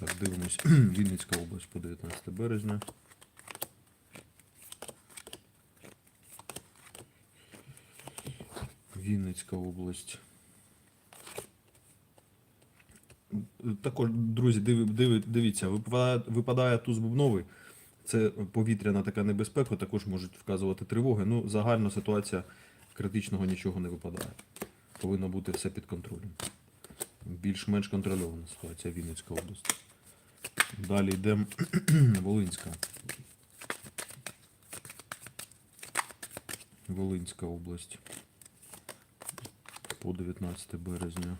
Так, дивимось. Вінницька область по 19 березня. Вінницька область. Також, друзі, дивіться, випадає, туз бубновий. Це повітряна така небезпека, також можуть вказувати тривоги. Ну, загальна ситуація критичного нічого не випадає. Повинно бути все під контролем. Більш-менш контрольована ситуація Вінницька область. Далі йдемо Волинська. Волинська область. По 19 березня.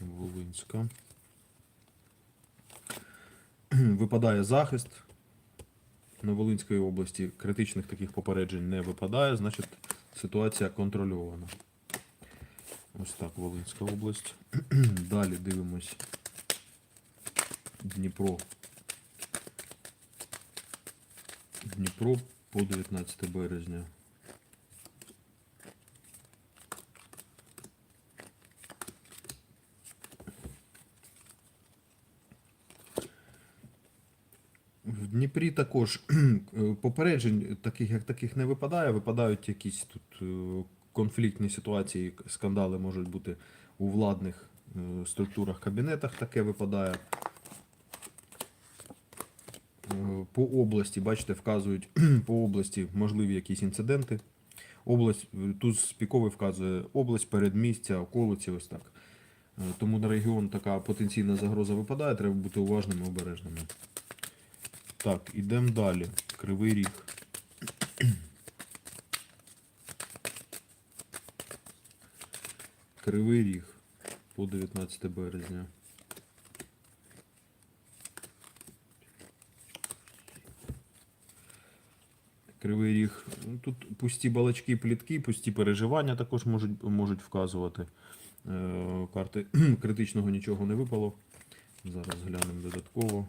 Волинська. Випадає захист. На Волинської області критичних таких попереджень не випадає, значить ситуація контрольована. Ось так, Волинська область. Далі дивимось Дніпро. Дніпро по 19 березня. В Дніпрі також е, попереджень таких як таких не випадає. Випадають якісь тут е, конфліктні ситуації, скандали можуть бути у владних е, структурах, кабінетах. Таке випадає. Е, По області, бачите, вказують по області можливі якісь інциденти. Область, е, тут спіковий вказує область, передмістя, околиці, ось так. Тому на регіон така потенційна загроза випадає, треба бути уважними, обережними. Так, ідемо далі. Кривий ріг. Кривий ріг по 19 березня. Кривий ріг. Ну, Тут пусті балачки, плітки, пусті переживання також можуть, можуть вказувати. Е, карти критичного нічого не випало. Зараз глянемо додатково.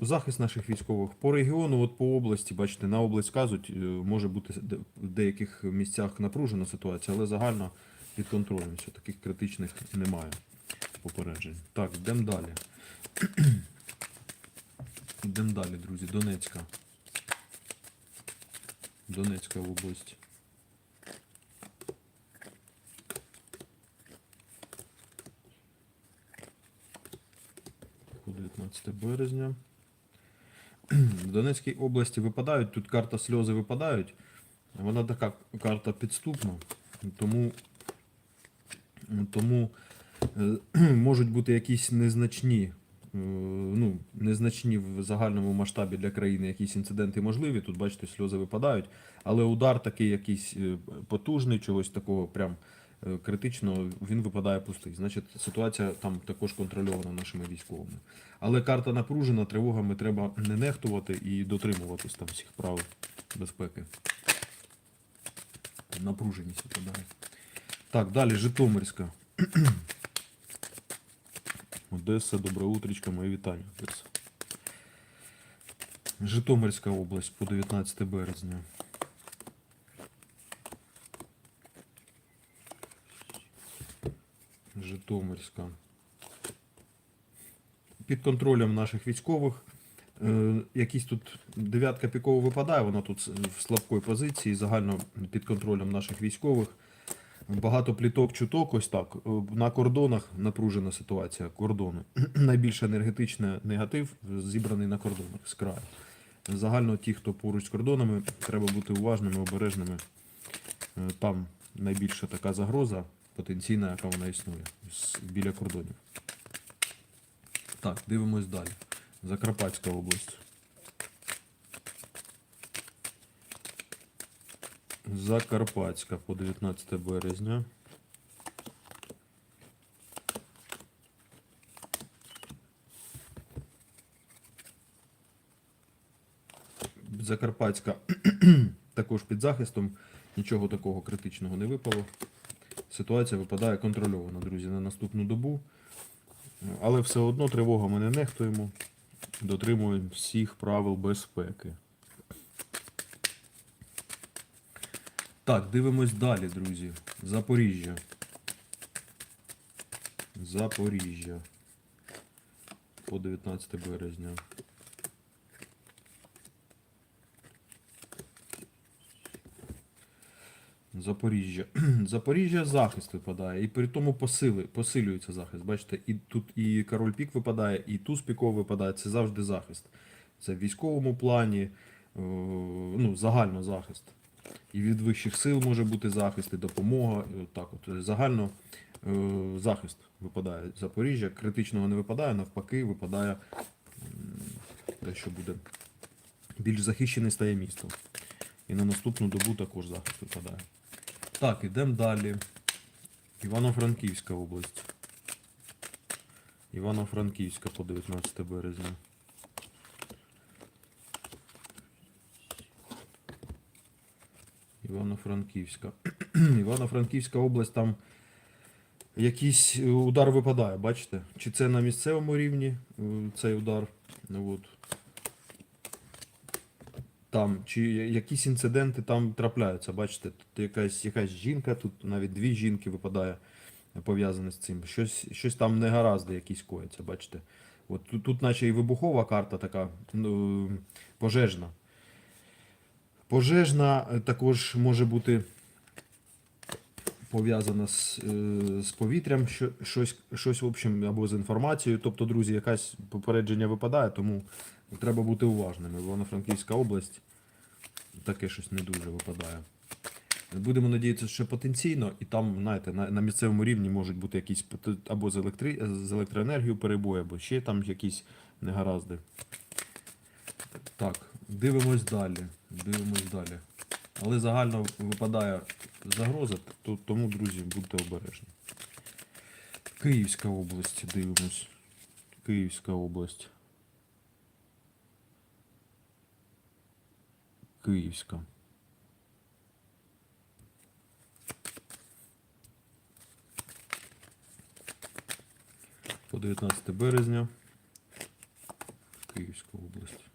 Захист наших військових по регіону, от по області, бачите, на область кажуть, е, може бути в деяких місцях напружена ситуація, але загально під контролем. Що таких критичних немає попереджень. Так, йдемо далі. Йдемо далі, друзі. Донецька. Донецька область. По 19 березня. В Донецькій області випадають, тут карта сльози випадають. Вона така карта підступна, тому, тому е, можуть бути якісь незначні, е, ну, незначні в загальному масштабі для країни якісь інциденти можливі. Тут, бачите, сльози випадають, але удар такий якийсь е, потужний, чогось такого прям критичного, він випадає пустий. Значить, ситуація там також контрольована нашими військовими. Але карта напружена, тривогами треба не нехтувати і дотримуватись там всіх правил безпеки. Напруженість випадає. Так, далі Житомирська. Одеса, добре утречко, мої вітання. Одеса. Житомирська область по 19 березня. Житомирська. Під контролем наших військових. Е, якісь тут дев'ятка пікова випадає, вона тут в слабкій позиції, загально під контролем наших військових. Багато пліток, чуток, ось так. Е, На кордонах напружена ситуація. Кордони. Найбільш енергетичний негатив зібраний на кордонах з краю. Загально ті, хто поруч з кордонами, треба бути уважними, обережними. Е, Там найбільша така загроза потенційна, яка вона існує біля кордонів. Так, дивимось далі. Закарпатська область. Закарпатська по 19 березня. Закарпатська також під захистом. Нічого такого критичного не випало. Ситуація випадає контрольовано, друзі, на наступну добу. Але все одно тривога ми не нехтуємо. Дотримуємо всіх правил безпеки. Так, дивимось далі, друзі. Запоріжжя. Запоріжжя. По 19 березня. Запоріжжя. Запоріжжя захист випадає, і при тому посили, посилюється захист. Бачите, і тут і король пік випадає, і туз піковий випадає. Це завжди захист. Це в військовому плані, е, ну, загально захист. І від вищих сил може бути захист, і допомога. І от так от. Загально е, захист випадає Запоріжжя. Критичного не випадає, навпаки, випадає те, що буде більш захищене стає місто. І на наступну добу також захист випадає. Так, ідемо далі. Івано-Франківська область. Івано-Франківська по 19 березня. Івано-Франківська. Івано-Франківська область там якийсь е, удар випадає, бачите? Чи це на місцевому рівні е, цей удар? Ну, От. Там, чи якісь інциденти там трапляються, бачите, тут якась, якась жінка, тут навіть дві жінки випадає пов'язане з цим. Щось, щось там негаразди якісь кояться, бачите. От тут, тут наче і вибухова карта така ну, пожежна. Пожежна е, також може бути пов'язана з, е, з повітрям, що, щось, щось, в общем, або з інформацією. Тобто, друзі, якась попередження випадає, тому треба бути уважними. Івано-Франківська область таке щось не дуже випадає. Будемо надіятися, що потенційно, і там, знаєте, на, на місцевому рівні можуть бути якісь або з, електри... з електроенергією перебої, або ще там якісь негаразди. Так, дивимось далі. Дивимось далі. Але загально випадає загроза, то, тому, друзі, будьте обережні. Київська область, дивимось. Київська область. Київська. По 19 березня. Київська область.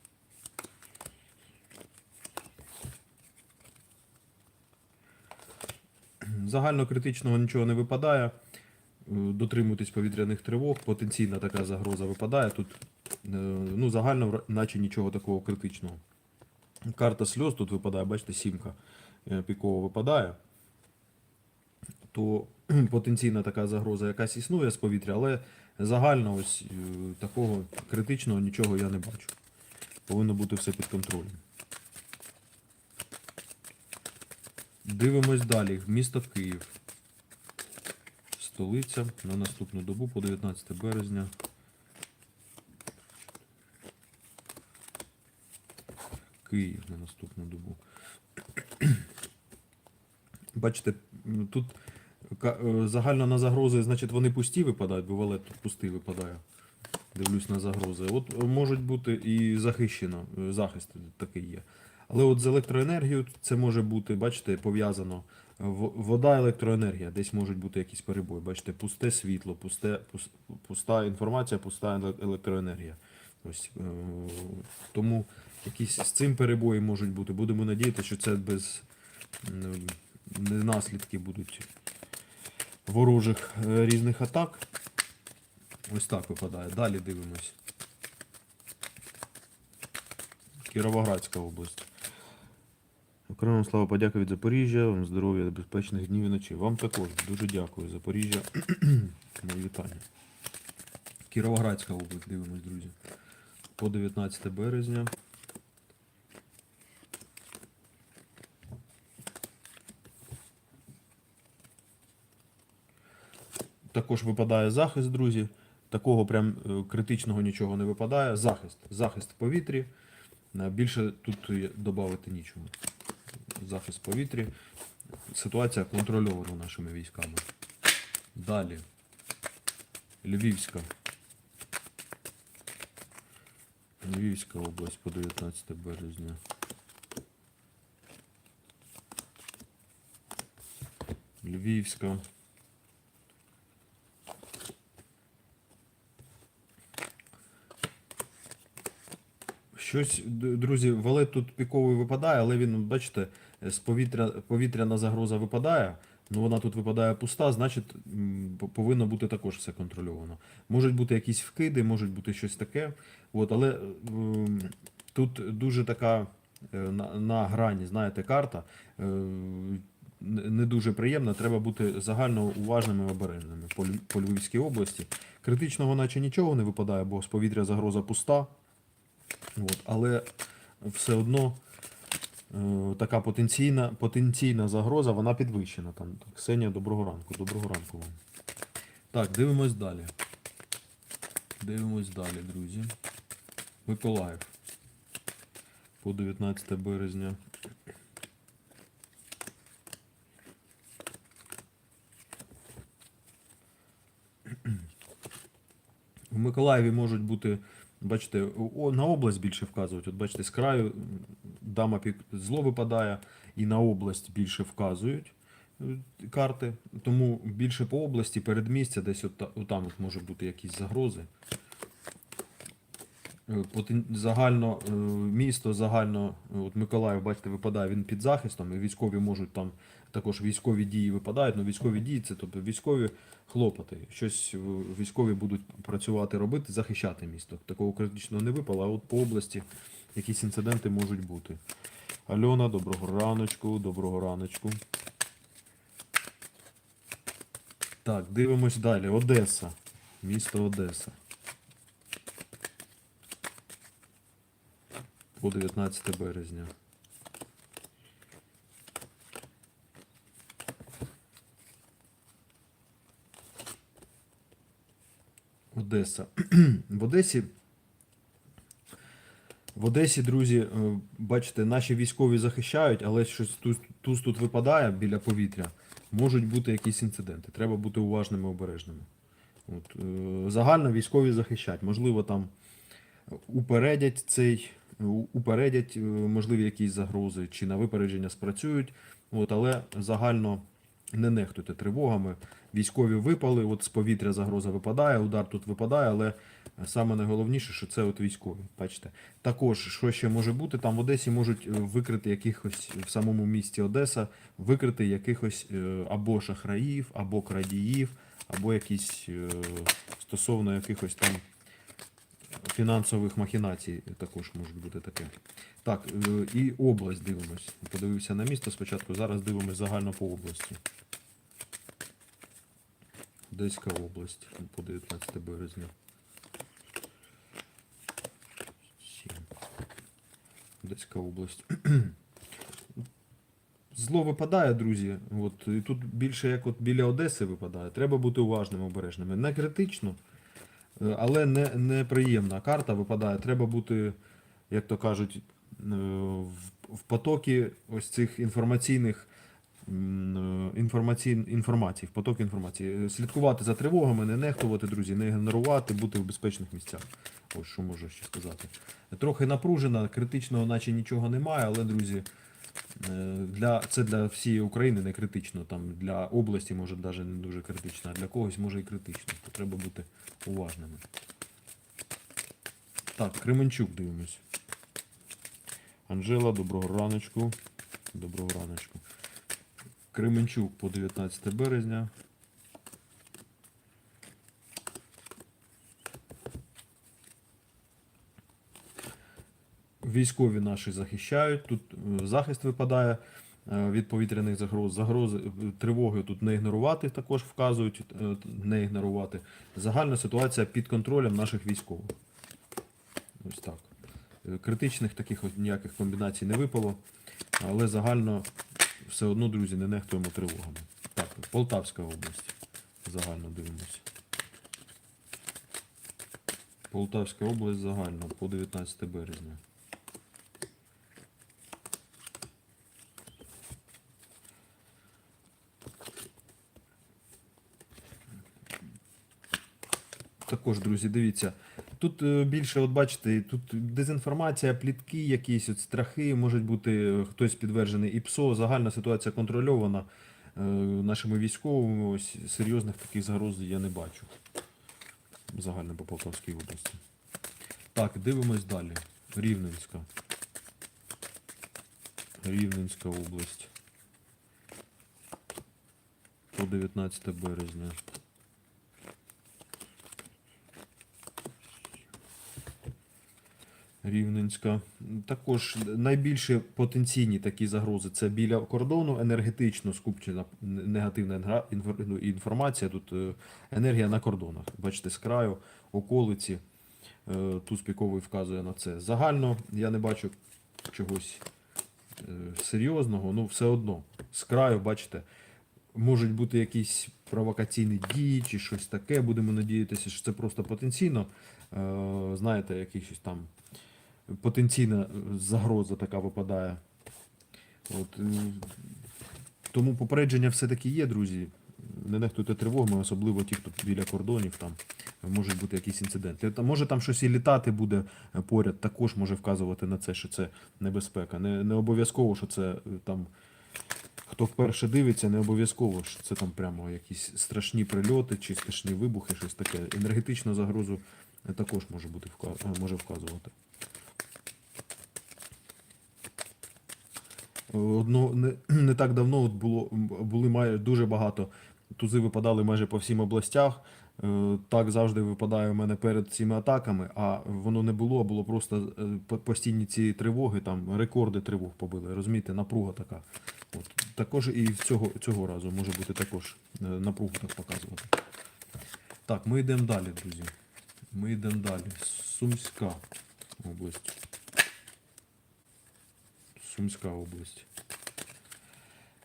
Загально критичного нічого не випадає. Е, Дотримуйтесь повітряних тривог. Потенційна така загроза випадає. Тут е, ну, загально наче нічого такого критичного. Карта сльоз тут випадає, бачите, сімка е, пікова випадає. То потенційна така загроза якась існує з повітря, але загально ось такого критичного нічого я не бачу. Повинно бути все під контролем. Дивимось далі. Місто Київ. Столиця на наступну добу по 19 березня. Київ на наступну добу. Бачите, тут е, загально на загрози, значить, вони пусті випадають, бо валет тут пустий випадає. Дивлюсь на загрози. От е, можуть бути і захищено, е, захист такий є. Але от з електроенергією це може бути, бачите, пов'язано. Вода, електроенергія, десь можуть бути якісь перебої. Бачите, пусте світло, пусте, пуста інформація, пуста електроенергія. Ось, е, тому якісь з цим перебої можуть бути. Будемо надіятися, що це без не наслідки будуть ворожих е, різних атак. Ось так випадає. Далі дивимось. Кіровоградська область. Окремо слава подяка від Запоріжжя, вам здоров'я, безпечних днів і ночей. Вам також дуже дякую. Запоріжжя. Мої вітання. Кіровоградська область, дивимось, друзі. По 19 березня. Також випадає захист, друзі. Такого прям е, критичного нічого не випадає. Захист. Захист в повітрі. Е, Більше тут додати нічого. Захист повітря. Ситуація контрольована нашими військами. Далі. Львівська. Львівська область по 19 березня. Львівська. Щось, друзі, валет тут піковий випадає, але він, бачите, з повітря, повітряна загроза випадає. Ну, вона тут випадає пуста, значить повинно бути також все контрольовано. Можуть бути якісь вкиди, можуть бути щось таке. От, але ем, тут дуже така е, на, на грані, знаєте, карта. е, не дуже приємна, треба бути загально уважними і обережними по, Львівській області. Критичного наче нічого не випадає, бо з повітря загроза пуста. От, але все одно е, така потенційна, потенційна загроза, вона підвищена. Там. Ксенія, доброго ранку. Доброго ранку вам. Так, дивимось далі. Дивимось далі, друзі. Миколаїв. По 19 березня. В Миколаєві можуть бути, бачите, на область більше вказують. От бачите, з краю дама пік зло випадає, і на область більше вказують е, карти. Тому більше по області, передмістя, десь от, та- отам от може бути якісь загрози. Е, Загально е, місто, загально, от Миколаїв, бачите, випадає він під захистом, і військові можуть там також військові дії випадають. Ну, військові дії це тобто військові хлопоти. Щось е, військові будуть працювати, робити, захищати місто. Такого критичного не випало, а от по області якісь інциденти можуть бути. Альона, доброго раночку, доброго раночку. Так, дивимось далі. Одеса. Місто Одеса. По 19 березня. Одеса. В Одесі. В Одесі, друзі, е, бачите, наші військові захищають, але щось туз, туз тут випадає біля повітря. Можуть бути якісь інциденти. Треба бути уважними обережними. От, е, загально військові захищають. Можливо, там упередять цей, упередять е, можливі якісь загрози, чи на випередження спрацюють. От, але загально не нехтуйте тривогами. Військові випали, от з повітря загроза випадає, удар тут випадає, але саме найголовніше, що це от військові. Бачите. Також, що ще може бути, там в Одесі можуть е, викрити якихось в самому місті Одеса, викрити якихось е, або шахраїв, або крадіїв, або якісь е, стосовно якихось там фінансових махінацій також можуть бути таке. Так, е, і область дивимось. Подивився на місто спочатку, зараз дивимось загально по області. Одеська область по 19 березня. Сім. Одеська область. Зло випадає, друзі. От, і тут більше як от біля Одеси випадає. Треба бути уважними, обережними. Не критично, але не, неприємна карта випадає. Треба бути, як то кажуть, е, в, потокі ось цих інформаційних е, інформацій, в поток інформації. Е, Слідкувати за тривогами, не нехтувати, друзі, не ігнорувати, бути в безпечних місцях. Ось що можу ще сказати. Трохи напружена, критичного, наче нічого немає, але, друзі, е, для, це для всієї України не критично. Там для області може навіть не дуже критично, а для когось може і критично. То треба бути уважними. Так, Кременчук дивимось. Анжела, доброго раночку. Доброго раночку. Кременчук по 19 березня. Військові наші захищають. Тут е, захист випадає е, від повітряних загроз. Загрози е, тривоги тут не ігнорувати, також вказують не ігнорувати. Загальна ситуація під контролем наших військових. Ось так. Критичних таких ніяких комбінацій не випало, але загально все одно, друзі, не нехтуємо тривогами. Так, Полтавська область. Загально дивимося. Полтавська область загально по 19 березня. Також, друзі, дивіться. Тут е, більше, от бачите, тут дезінформація, плітки, якісь от страхи, можуть бути е, хтось підтверджений ІПСО, загальна ситуація контрольована е, нашими військовими. Ось серйозних таких загроз я не бачу. Загально по Полтавській області. Так, дивимось далі. Рівненська. Рівненська область. по 19 березня. Рівненська. Також найбільші потенційні такі загрози це біля кордону енергетично скупчена негативна ну, інформація. Тут е, енергія на кордонах. Бачите, з краю, околиці. Е, Туз піковий вказує на це. Загально я не бачу чогось е, серйозного, ну все одно. З краю, бачите, можуть бути якісь провокаційні дії чи щось таке. Будемо надіятися, що це просто потенційно. Знаєте, якийсь там потенційна е, загроза така випадає. От, тому попередження все-таки є, друзі. Не нехтуйте тривогами, особливо ті, хто біля кордонів, там можуть бути якісь інциденти. Може там щось і літати буде е, поряд, також може вказувати на це, що це небезпека. Не, не обов'язково, що це е, там. Хто вперше дивиться, не обов'язково, що це там прямо якісь страшні прильоти чи страшні вибухи, щось таке. Енергетичну загрозу також може бути може вказувати. Одно не, не так давно от було були має дуже багато. Тузи випадали майже по всім областях. Е, Так завжди випадає у мене перед цими атаками, а воно не було, а було просто е, постійні ці тривоги, там рекорди тривог побили. Розумієте, напруга така. От. Також і цього, цього разу може бути також е, напругу так показувати. Так, ми йдемо далі, друзі. Ми йдемо далі. Сумська область. Сумська область.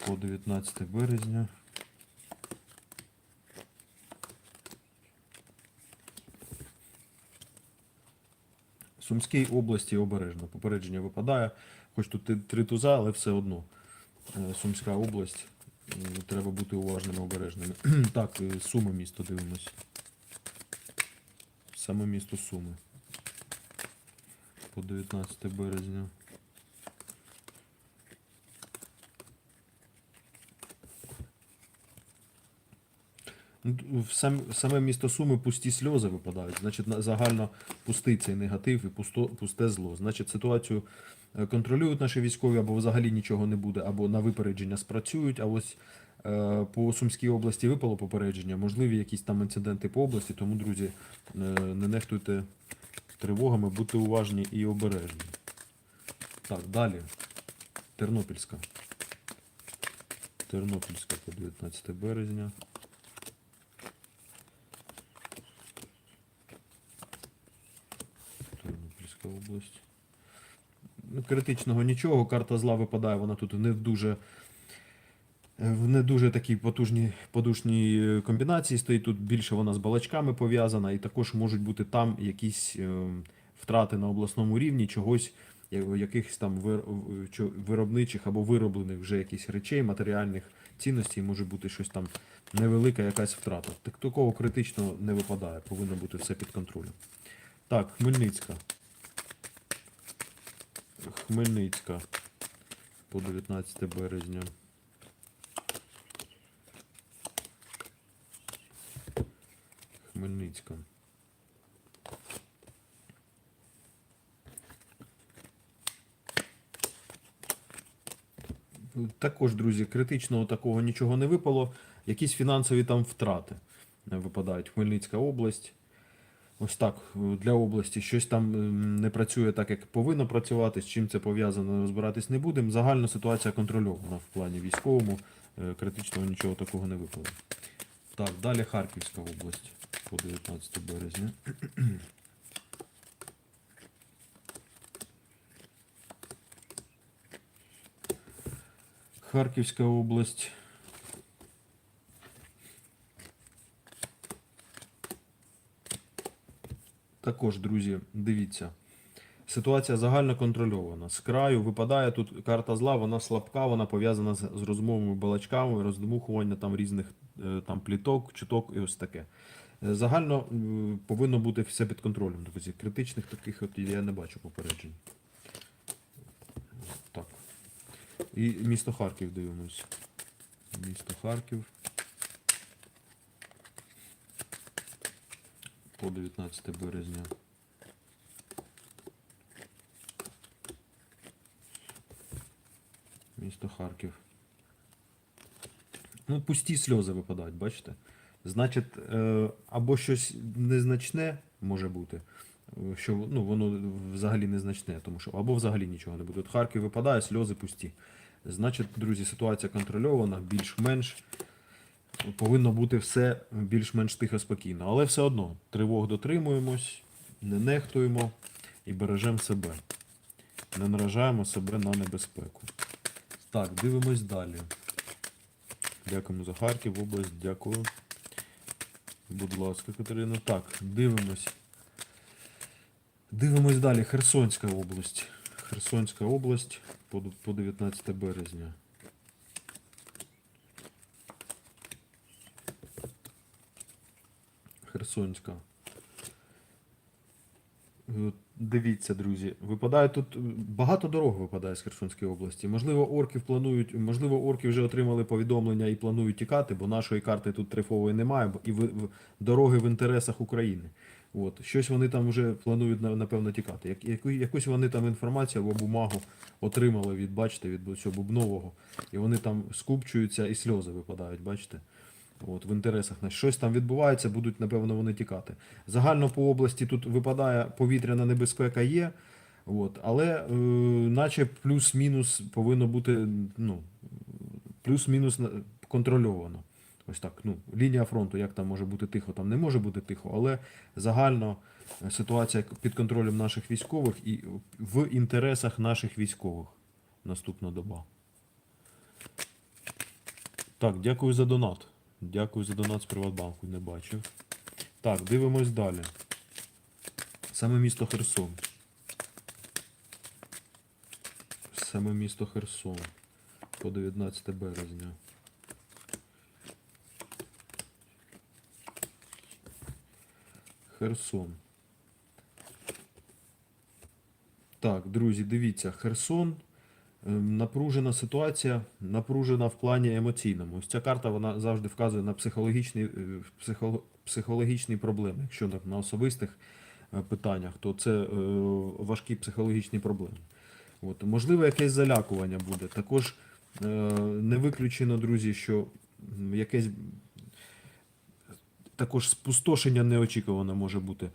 По 19 березня. Сумській області обережно. Попередження випадає. Хоч тут три туза, але все одно. Е, Сумська область. Треба бути уважними, обережними. так, е, Суми місто дивимось. Саме місто Суми. По 19 березня. В сам, саме місто Суми пусті сльози випадають. Значить, загально пустий цей негатив і пусто, пусте зло. Значить, ситуацію е, контролюють наші військові, або взагалі нічого не буде, або на випередження спрацюють. А ось е, по Сумській області випало попередження, можливі якісь там інциденти по області. Тому, друзі, е, не нехтуйте тривогами, будьте уважні і обережні. Так, далі. Тернопільська. Тернопільська по 19 березня. Тернопільська область. Ну, критичного нічого. Карта зла випадає, вона тут не в дуже. е, В не дуже такій потужній подушній е, комбінації стоїть. Тут більше вона з балачками пов'язана, і також можуть бути там якісь е, втрати на обласному рівні, чогось, я- якихось там виробничих або вироблених вже якісь речей, матеріальних цінностей, може бути щось там невелика якась втрата. Так такого критичного не випадає, повинно бути все під контролем. Так, Хмельницька. Хмельницька по 19 березня. Хмельницька. Також, друзі, критичного такого нічого не випало. Якісь фінансові там втрати випадають. Хмельницька область. Ось так е, для області щось там ем, не працює так, як повинно працювати. З чим це пов'язано, розбиратись не будемо. Загальна ситуація контрольована в плані військовому. Е, Критичного нічого такого не випало. Так, далі Харківська область по 19 березня. Харківська область. Також, друзі, дивіться. Ситуація загально контрольована. З краю випадає тут карта зла, вона слабка, вона пов'язана з, розмовами балачками, роздмухування там різних е, там пліток, чуток і ось таке. Е, Загально повинно бути все під контролем. Друзі. Критичних таких от я не бачу попереджень. Так. І місто Харків дивимось. Місто Харків. По 19 березня. Місто Харків. Ну, пусті сльози випадають, бачите? Значить, е, або щось незначне може бути, що ну, воно взагалі незначне, тому що або взагалі нічого не буде. От Харків випадає, сльози пусті. Значить, друзі, ситуація контрольована, більш-менш повинно бути все більш-менш тихо спокійно. Але все одно тривог дотримуємось, не нехтуємо і бережемо себе. Не наражаємо себе на небезпеку. Так, дивимось далі. Дякуємо за Харків, область, дякую. Будь ласка, Катерина. Так, дивимось. Дивимось далі. Херсонська область. Херсонська область по, по 19 березня. Херсонська. Е, Дивіться, друзі, випадає тут е, багато дорог випадає з Херсонської області. Можливо, орків планують, можливо, орки вже отримали повідомлення і планують тікати, бо нашої карти тут трифової немає, і в, в- дороги в інтересах України. От щось вони там вже планують напевно тікати. Як, яку, якусь вони там інформацію або бумагу отримали від, бачите, від цього бубнового, і вони там скупчуються і сльози випадають, бачите. От, в інтересах на щось там відбувається, будуть, напевно, вони тікати. Загально по області тут випадає повітряна небезпека є, от, але е, наче плюс-мінус повинно бути ну, плюс-мінус контрольовано. Ось так. Ну, лінія фронту, як там може бути тихо, там не може бути тихо, але загально е, ситуація під контролем наших військових і в інтересах наших військових. Наступна доба. Так, дякую за донат. Дякую за донат з Приватбанку, не бачив. Так, дивимось далі. Саме місто Херсон. Саме місто Херсон. По 19 березня. Херсон. Так, друзі, дивіться, Херсон. Ем, Напружена ситуація, напружена в плані емоційному. Ось ця карта вона завжди вказує на психологічні, е, психоло- психологічні проблеми. Якщо так на особистих е, питаннях, то це е, важкі психологічні проблеми. От. Можливо, якесь залякування буде. Також е, не виключено, друзі, що якесь також спустошення неочікуване може бути.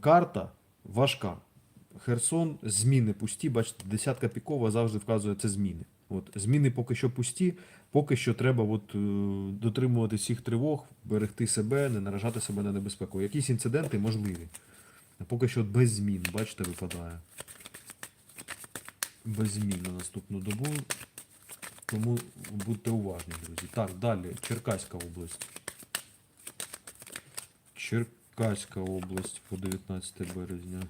Карта важка. Херсон, зміни пусті, бачите, десятка пікова завжди вказує це зміни. От, зміни поки що пусті, поки що треба от, е, дотримувати всіх тривог, берегти себе, не наражати себе на небезпеку. Якісь інциденти можливі. Поки що без змін, бачите, випадає. Без змін на наступну добу. Тому будьте уважні, друзі. Так, далі. Черкаська область. Черкаська область по 19 березня.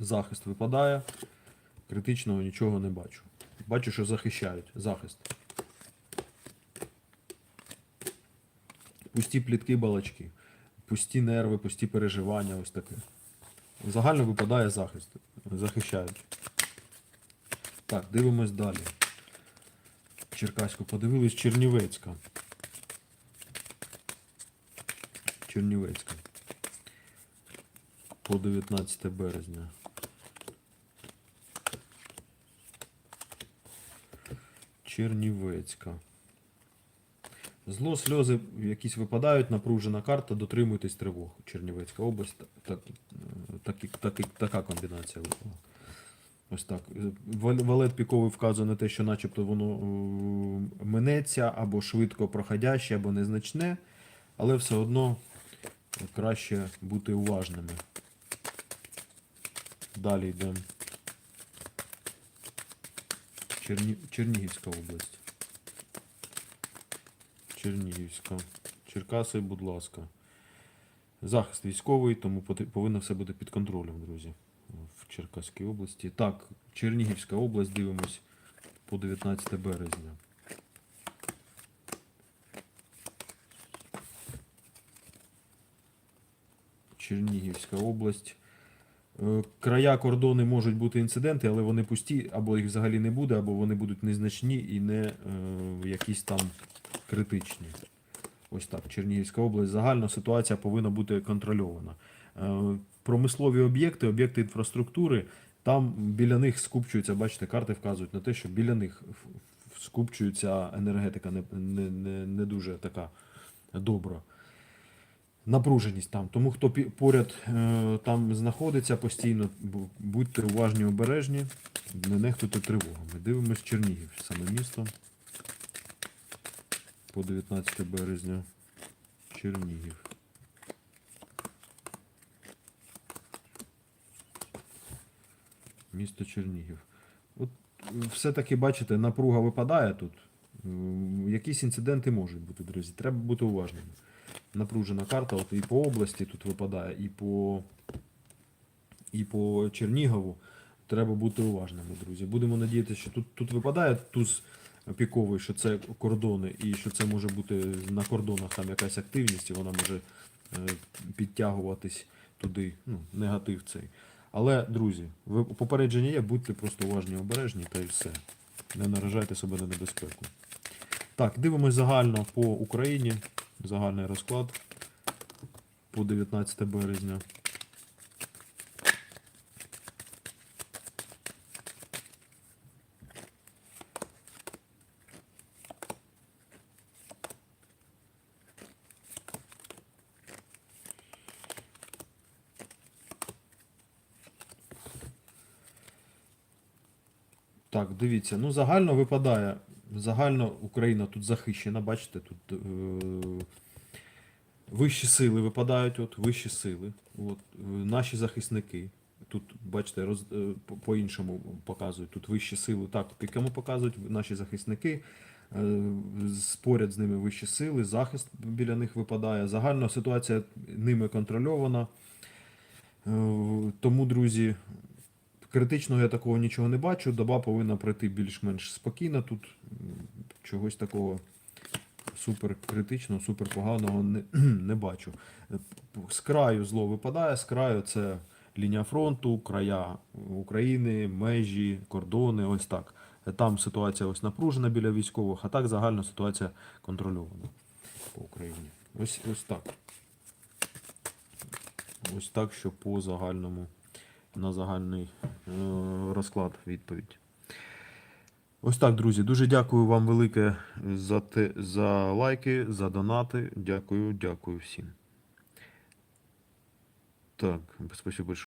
Захист випадає. Критичного нічого не бачу. Бачу, що захищають. Захист. Пусті плітки, балачки. Пусті нерви, пусті переживання, ось таке. Загально випадає захист. Захищають. Так, дивимось далі. Черкаську подивились, Чернівецька. Чернівецька. По 19 березня. Чернівецька. Зло, сльози якісь випадають, напружена карта, дотримуйтесь тривог. Чернівецька область. Так, так, так, так, така комбінація випала. Ось так. Валет піковий вказує на те, що начебто воно е, минеться або швидко проходяще, або незначне, але все одно краще бути уважними. Далі йдемо. Черні... Чернігівська область. Чернігівська. Черкаси, будь ласка. Захист військовий, тому повинно все бути під контролем, друзі. В Черкаській області. Так, Чернігівська область, дивимось по 19 березня. Чернігівська область. Е, Края кордони можуть бути інциденти, але вони пусті, або їх взагалі не буде, або вони будуть незначні і не е, якісь там критичні. Ось так, Чернігівська область. Загальна ситуація повинна бути контрольована. Е, Промислові об'єкти, об'єкти інфраструктури Там біля них скупчується, бачите, карти вказують на те, що біля них скупчується енергетика не, не, не, не дуже така добра. Напруженість там. Тому хто поряд е, там знаходиться постійно, будьте уважні, обережні, не нехтуйте тривогами. Дивимось Чернігів, саме місто. По 19 березня. Чернігів. Місто Чернігів. От е, все-таки, бачите, напруга випадає тут. Якісь інциденти можуть бути, друзі. Треба бути уважними. Напружена карта, от і по області тут випадає, і по, і по Чернігову. Треба бути уважними, друзі. Будемо надіятися, що тут, тут випадає туз піковий, що це кордони, і що це може бути на кордонах там якась активність, і вона може е, підтягуватись туди. Ну, негатив цей. Але, друзі, попередження є, будьте просто уважні, обережні та і все. Не наражайте себе на небезпеку. Так, дивимось загально по Україні. Загальний розклад по 19 березня. Так, дивіться, ну загально випадає. Загально Україна тут захищена, бачите, тут е, вищі сили випадають, от вищі сили. От, е, наші захисники. Тут, бачите, роз, е, по- по-іншому показують. Тут вищі сили, так, піками показують наші захисники. е, з- ними вищі сили, захист біля них випадає. Загальна ситуація ними контрольована. Е, Тому, друзі, Критичного я такого нічого не бачу. Доба повинна пройти більш-менш спокійно. Тут чогось такого супер критичного, супер поганого не, не бачу. Е, З краю зло випадає, з краю це лінія фронту, края України, межі, кордони, ось так. Е, Там ситуація ось напружена біля військових, а так загальна ситуація контрольована по Україні. Ось, ось так. Ось так, що по загальному на загальний е, розклад відповідь. Ось так, друзі. Дуже дякую вам велике за, те, за лайки, за донати. Дякую, дякую всім. Так, спасибо большое.